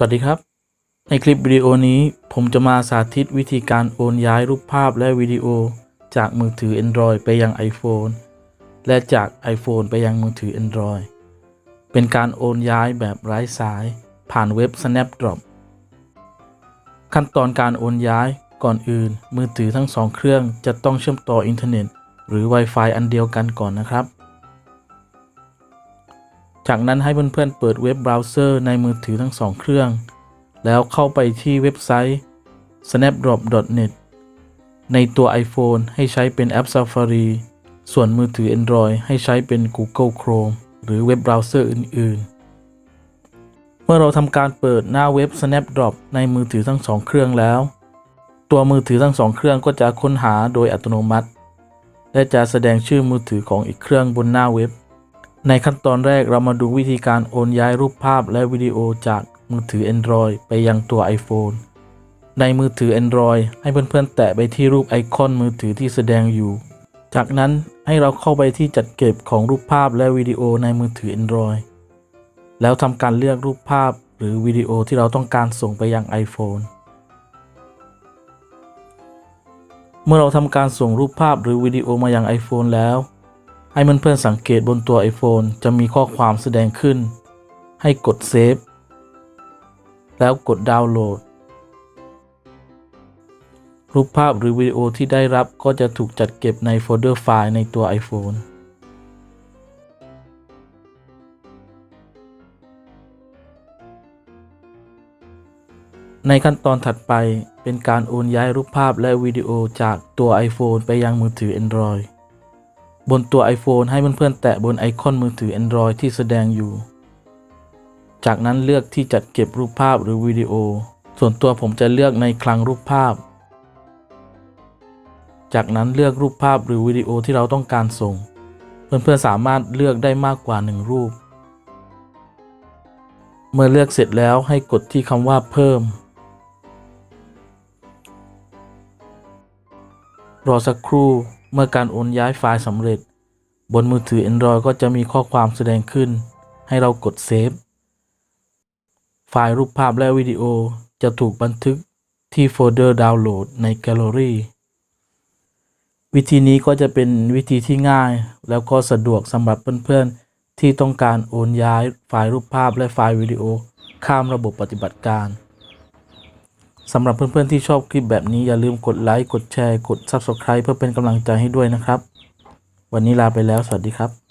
สวัสดีครับ ในคลิปวิดีโอนี้ผมจะมาสาธิตวิธีการโอนย้ายรูปภาพและวิดีโอ จากมือถือ Android ไปยัง iPhone และจาก iPhone ไปยังมือถือ Android เป็นการโอนย้ายแบบไร้สาย ผ่านเว็บ Snapdrop ขั้นตอนการโอนย้ายก่อนอื่น มือถือทั้งสองเครื่องจะต้องเชื่อมต่ออินเทอร์เน็ต หรือ Wi-Fi อันเดียวกันก่อนนะครับ จากนั้นให้เพื่อนๆเปิดเว็บเบราว์เซอร์ในมือถือทั้งสองเครื่อง แล้วเข้าไปที่เว็บไซต์ snapdrop.net ในตัว iPhone ให้ใช้เป็นแอป Safari ส่วนมือถือ Android ให้ใช้เป็น Google Chrome หรือเว็บเบราว์เซอร์อื่น ๆ เมื่อเราทำการเปิดหน้าเว็บ Snapdrop ในมือถือทั้งสองเครื่องแล้ว ตัวมือถือทั้งสองเครื่องก็จะค้นหาโดยอัตโนมัติ และจะแสดงชื่อมือถือของอีกเครื่องบนหน้าเว็บ ในขั้นตอนแรกเรามาดูวิธีการโอนย้ายรูปภาพและวิดีโอจากมือถือ Android ไปยังตัว iPhone ในมือถือ Android ให้เพื่อนๆ แตะไปที่รูปไอคอนมือถือที่แสดงอยู่ จากนั้นให้เราเข้าไปที่จัดเก็บของรูปภาพและวิดีโอในมือถือ Android แล้วทำการเลือกรูปภาพหรือวิดีโอที่เราต้องการส่งไปยัง iPhone เมื่อเราทำการส่งรูปภาพหรือวิดีโอมายัง iPhone แล้ว ให้เพื่อนๆสังเกตบนตัว iPhone จะมีข้อความแสดงขึ้น ให้กดเซฟแล้วกดดาวน์โหลด รูปภาพหรือวิดีโอที่ได้รับก็จะถูกจัดเก็บในโฟลเดอร์ไฟล์ในตัว iPhone ในขั้นตอนถัดไปเป็นการโอนย้ายรูปภาพและวิดีโอจากตัว iPhone ไปยังมือถือ Android บนตัว iPhone ให้เพื่อนๆแตะบนไอคอนมือถือ Android ที่แสดงอยู่ จากนั้นเลือกที่จัดเก็บรูปภาพหรือวิดีโอ ส่วนตัวผมจะเลือกในคลังรูปภาพ จากนั้นเลือกรูปภาพหรือวิดีโอที่เราต้องการส่ง เพื่อนๆสามารถเลือกได้มากกว่า 1 รูป เมื่อเลือกเสร็จแล้วให้กดที่คำว่าเพิ่ม รอสักครู่เมื่อการโอนย้ายไฟล์สำเร็จ บนมือถือ Android ก็จะมีข้อความแสดงขึ้น ให้เรากดเซฟ ไฟล์รูปภาพและวิดีโอจะถูกบันทึกที่โฟลเดอร์ดาวน์โหลดในแกลเลอรี่ วิธีนี้ก็จะเป็นวิธีที่ง่าย แล้วก็สะดวกสำหรับเพื่อนๆ ที่ต้องการโอนย้ายไฟล์รูปภาพและไฟล์วิดีโอ ข้ามระบบปฏิบัติการสำหรับเพื่อนๆที่ชอบคลิปแบบนี้อย่าลืมกดไลค์ กดแชร์ กด Subscribe เพื่อเป็นกำลังใจให้ด้วยนะครับ วันนี้ลาไปแล้วสวัสดีครับ